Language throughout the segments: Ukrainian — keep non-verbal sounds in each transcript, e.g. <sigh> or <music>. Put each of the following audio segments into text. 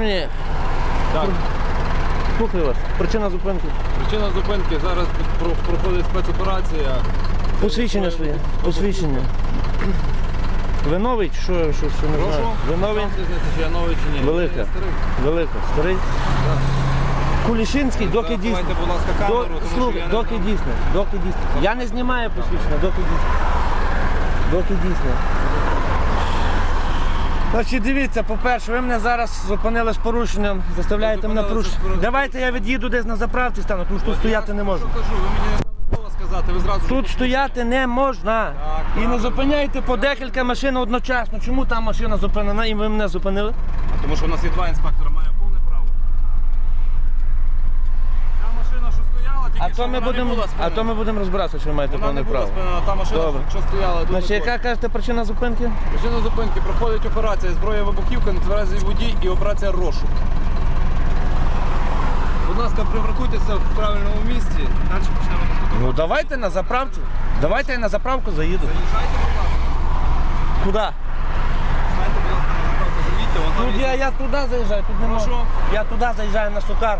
мені, Так, слухаю вас, причина зупинки. причина зупинки зараз про- проходить спецоперація. Посвідчення своє, посвідчення. Ви новий чи що, що, що не Прошу. знаю? Ви новий? Вам різниця, чи я новий чи ні? Велика. Я старий. Велика, старий. Кулішинський, доки дійсно. будь ласка, До, тому що слухай, я не доки знаю. дійсно, доки дійсно. Я не знімаю посвідчення, доки дійсно. Доки дійсно. Значить, дивіться, по-перше, ви мене зараз зупинили з порушенням, заставляєте мене порушенням. Давайте я від'їду десь на заправці стану, тому що тут стояти не можна. кажу, ви мені не слова сказати, ви зразу Тут стояти не можна. І не зупиняйте по декілька машин одночасно. Чому там машина зупинена і ви мене зупинили? Тому що у нас є два інспектора, має повне право. Та машина, що стояла, тільки А що то ми вона не будемо, була а то ми будемо розбиратися, чи ви маєте Вона повне не була право. спинена, та машина, Добре. що стояла. Значить, яка кажете причина зупинки? Причина зупинки проходить операція зброя вибухівка, нетверезий водій і операція розшук. Будь ласка, припаркуйтеся в правильному місці. Далі почнемо дискутувати. Ну давайте на заправці. Давайте я на заправку заїду. Заїжджайте, будь ласка. Куди? Станьте, будь ласка, на заправку, заїдьте, вон там є- я, я туди заїжджаю, тут не Прошу? Я туди заїжджаю на сукар.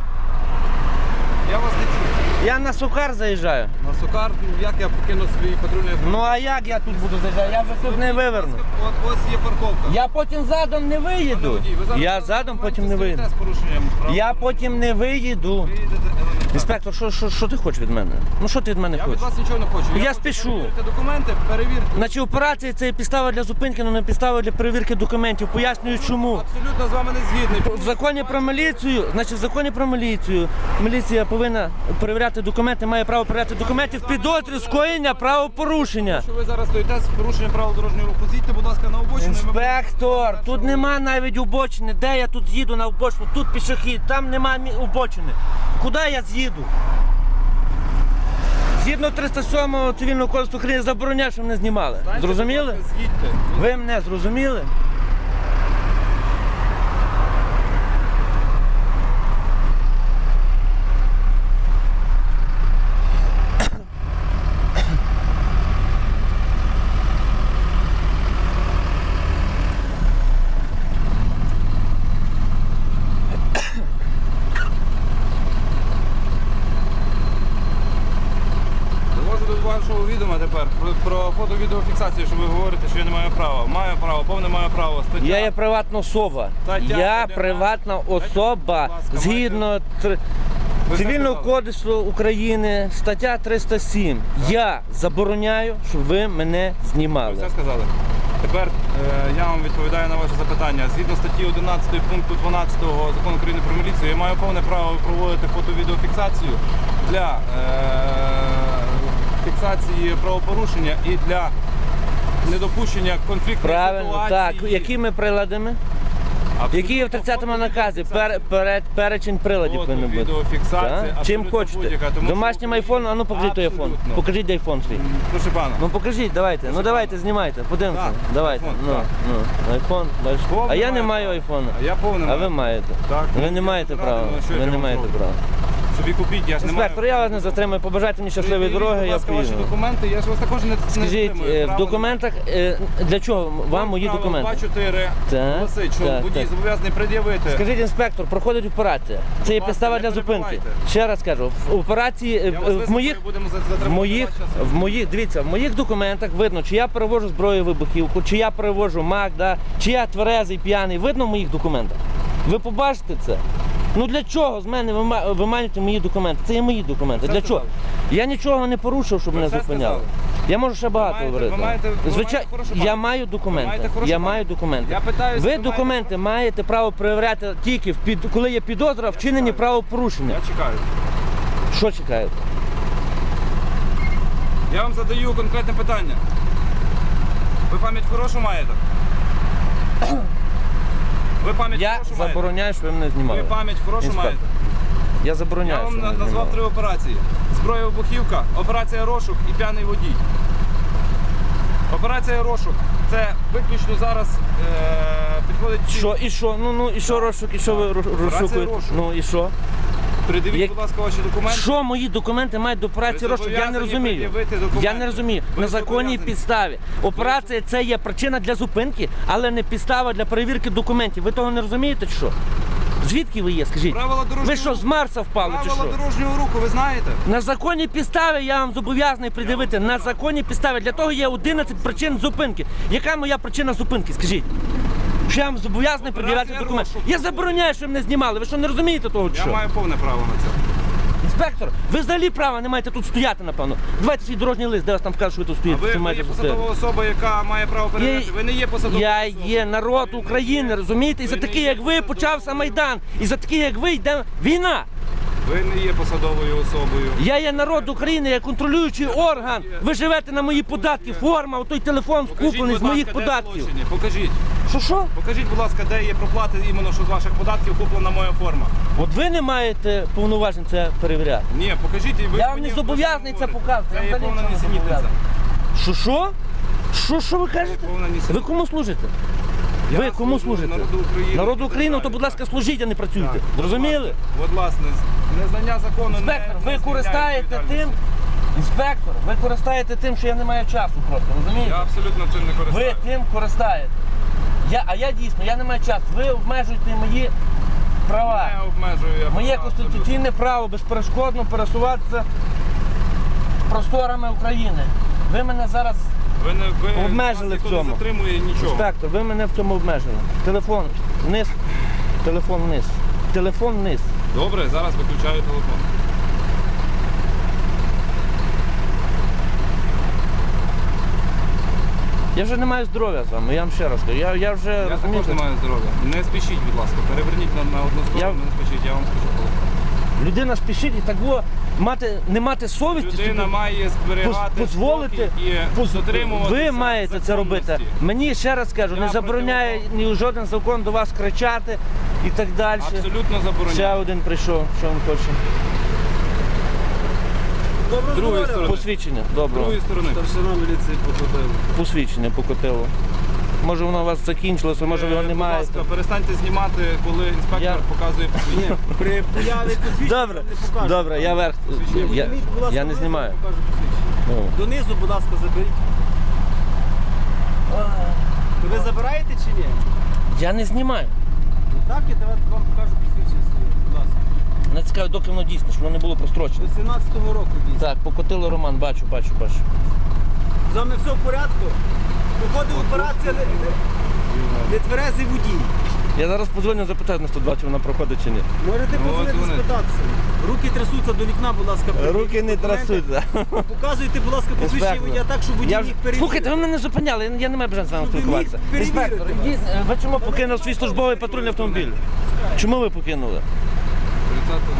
Я вас не чую. Я на сукар заїжджаю. На сокар, як я покину свій патрульний автомобіль? Ну а як я тут буду заїжджати? Я вже тут не виверну. От ось є парковка. Я потім задом не Пане виїду. водій, ви зараз Я на задом потім не стоїте виїду. з порушенням прав. Я потім не виїду. Ви їдете елементарно. Інспектор, що, що, що ти хочеш від мене? Ну що ти від мене Я від хочеш? вас нічого не хочу. Я хочу спішу. Перевірити документи, перевірте. Значить, операція це підстава для зупинки, але не підстава для перевірки документів. Пояснюю чому. Абсолютно з вами не згідний. В законі про міліцію, значить, в законі про міліцію, міліція повинна перевіряти документи, має право перевіряти документи в підозрі скоєння правопорушення. Що ви зараз стоїте з порушенням правил дорожнього руху? Зійдьте, будь ласка, на обочину. і ми будемо- Інспектор, тут нема навіть убочини. Де я тут з'їду на обочину? Тут пішохід, там нема мі- убочини. Куди я з'їду? Згідно 307 цивільного кодексу України забороняє, щоб мене знімали. Зрозуміли? Ви мене зрозуміли? Довожу до відома тепер про, про фото-відеофіксацію, що ви говорите, що я не маю права. Маю право, повне маю право. Стаття. Я є приватна особа. Стаття Я 11. приватна особа будь ласка, згідно тр- Ви все Цивільного сказали. кодексу України, стаття 307. Я забороняю, щоб ви мене Ви знімали. все сказали. Тепер е, я вам відповідаю на ваше запитання. Згідно статті 11 пункту 12 закону України про міліцію, я маю повне право проводити фото-відеофіксацію для е, фіксації правопорушення і для недопущення конфліктної Правильно, ситуації. так. Якими приладами? Абсолютно Які є в 30-му наказі? Пер, перед, перечень приладів повинен бути. відеофіксація, Так? Чим абсолютно хочете? будь-яка, тому що Домашнім айфоном, а ну покажіть той айфон. Абсолютно. Покажіть де айфон свій. Прошу пана. Ну покажіть, давайте. Ну давайте, знімайте, подивимося. Так, Давайте. айфон, Ну, так. ну, айфон, бачите. А я не маю айфона. А я повне А маю. ви маєте. Так. Ви не маєте права. ну, що я Ви не вам маєте зроблю? права. Собі купіть, я ж не маю. Інспектор, я вас не затримую. Побажайте мені щасливої дороги, я ласка, ваші документи, я ж вас також не Скажіть, не е, в документах е, для чого вам мої документи? 2-4 Так, гласить, що так, водій так. зобов'язаний пред'явити. Скажіть, інспектор, проходить операція. Це є ласка, підстава не для зупинки. перебивайте. Ще раз кажу, в операції е, Я вас в моїх будемо за- в моїх, ваш час. в моїх, дивіться, в моїх документах видно, чи я перевожу зброю вибухівку, чи я перевожу мак, да, чи я тверезий, п'яний. Видно в моїх документах. Ви побачите це. Ну для чого з мене вима- виманюєте мої документи? Це є мої документи. Все для чого? Я нічого не порушив, щоб Ви мене все зупиняли. сказали. Я можу ще багато маєте- говорити. ви маєте- ви Звичай- маєте хорошу я пам'ять. маю Ви документи. маєте хорошу Я пам'ять. маю документи. Я питаюся, ви ви маєте- документи маєте право перевіряти тільки в під, коли є підозра, вчинені правопорушення. Я чекаю. Що чекаєте? Я вам задаю конкретне питання. Ви пам'ять хорошу маєте? Ви пам'ять Я хорошу маєте? забороняю, щоб ви мене знімали. Ви пам'ять хорошу Інспектор. маєте? Я забороняю. Я вам мене назвав знімали. три операції: зброя вибухівка, операція розшук і п'яний водій. Операція розшук це виключно зараз е, підходить Що і що? Ну ну і що розшук, і що ви роз- розшукуєте? розшук. Ну і що? Придивіть, будь ласка, ваші документи. Що мої документи мають до операції Ви розшук? Я не зобов'язані розумію. пред'явити документи. Я не розумію. Ви На законній зобов'язані. підставі. Операція це є причина для зупинки, але не підстава для перевірки документів. Ви того не розумієте чи що? Звідки ви є? Скажіть? Правила дорожнього Ви що, з Марса впали чи Правила що? дорожнього руху, ви знаєте? На законній підставі я вам зобов'язаний придивити. На законній підставі. Для того є 11 причин зупинки. Яка моя причина зупинки? Скажіть. Що я вам зобов'язаний документи. розшуку. Я забороняю, щоб мене знімали. Ви що не розумієте того? чи Я що? маю повне право на це. Інспектор, ви взагалі права не маєте тут стояти, напевно. Давайте свій дорожній лист, де вас там вкажуть, що ви тут стоїте. ви, що ви маєте є тут стояти. посадова особа, яка має право перевіряти. Ви не є посадовою Я особою. є народ України, розумієте? І за ви не такі, є як ви, посадовою почався Майдан. І за такі, як ви, йде війна. Ви не є посадовою особою. Я є народ України, я контролюючий орган. Ви живете на мої податки. Форма, отой телефон Покажіть, скуплений з будь моїх ласка, де податків. злочини? Покажіть. Що що? Покажіть, будь ласка, де є проплати іменно, що з ваших податків куплена моя форма. От ви не маєте повноважень це перевіряти. Ні, покажіть і ви Я вам мені не зобов'язаний це говорите. показувати, я Це є взагалі повна нічого не зобов'язаний. Що що? Що що ви кажете? повна нісенітниця. Ви кому служите? Я Ви кому служу служите? народу України. Народу України, то будь ласка, служіть, а не працюйте. Так. Зрозуміли? От власне, незнання закону Інспектор, не, ви не користаєте тим. Інспектор, ви користаєте тим, що я не маю часу просто, розумієте? Я абсолютно цим не Ви користуюся. тим користаєте. Я, а я дійсно, я не маю часу. Ви обмежуєте мої права. Не обмежую я Моє права конституційне право безперешкодно пересуватися просторами України. Ви мене зараз, абсолютно. Ви не ви Обмежили вас ніхто в цьому. не затримує нічого. інспектор, ви мене в цьому обмежили. Телефон вниз, телефон вниз. Телефон вниз. Добре, зараз виключаю телефон. Я вже не маю здоров'я з вами, я вам ще раз кажу. Я, я вже Я також розумієте, не маю здоров'я. Не спішіть, будь ласка, переверніть на, на одну сторону, Я- не спішіть, я вам скажу телефон. людина спішить і так було мати, не мати совісті. Людина собі має поз- дозволити, спокій і поз- дотримуватися ви маєте це робити. законності. Мені ще раз кажу, Я не забороняє ні жоден закон до вас кричати і так далі. Абсолютно Ще один прийшов, що він хоче. З другої сторони. Посвідчення, З добре. другої сторони. Старшина міліції походив. Посвідчення покотило. Може воно у вас закінчилося, може ви його Е, не Будь маєте. ласка, перестаньте знімати, коли інспектор Я- показує <laughs> посвідчення. При появі посвідчення Добре, не покажу. добре, я верх. Я, Візьміть, будь ласка, я не донизу, знімаю. покажу посвідчення. Ну. Донизу, будь ласка, заберіть. Ви забираєте чи ні? Я не знімаю. Так, я давайте вам покажу посвідчення. Цікаво, доки воно дійсно, щоб воно не було прострочено. До 17-го року дійсно. Так, покотило Роман, бачу, бачу, бачу. З вами все в порядку? Виходить операція не, не, не тверезий водій. Я зараз подзвоню, запитаю на 102, чи вона проходить чи ні. Можете Ну, позвонити вони. спитатися. Руки трясуться до вікна, будь ласка. Руки не трасуться. Показуйте, будь ласка, посвідчення водія так, щоб водій Я міг перевірити. Слухайте, ви мене не зупиняли, я- я не маю бажання з вами Ну, ви міг спілкуватися. перевірити Інспектор, вас. ідіть, е, ви чому покинув свій службовий патрульний автомобіль? Чому ви покинули? 30.07.80.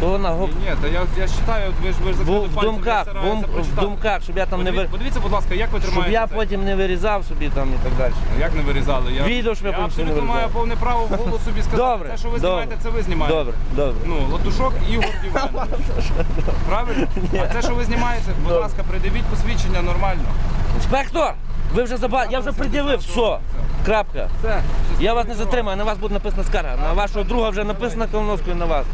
То вона. Ні, ні, та я, я читаю, ви ж ви ж в, закрили в пальцем, думках, я в, стараюся в прочитати. думках, щоб я там не ви... подивіться, будь ласка, як ви Щоб тримаєте я це? потім не вирізав собі там і так далі. Як не вирізали? Я, Відео, щоб я я потім не абсолютно маю повне право <laughs> в голос собі сказати. Добре, Те, що ви добре. знімаєте, це ви знімаєте. Добре, добре. Ну, Латушок Ігор <laughs> Діванович. Правильно? А те, що ви знімаєте, будь Добре. ласка, придивіть посвідчення нормально. Інспектор, ви вже заба... Я вже пред'явив, все. Крапка. Все. Я вас не затримаю, на вас буде написана скарга. На вашого друга вже написана колоноскою на вас.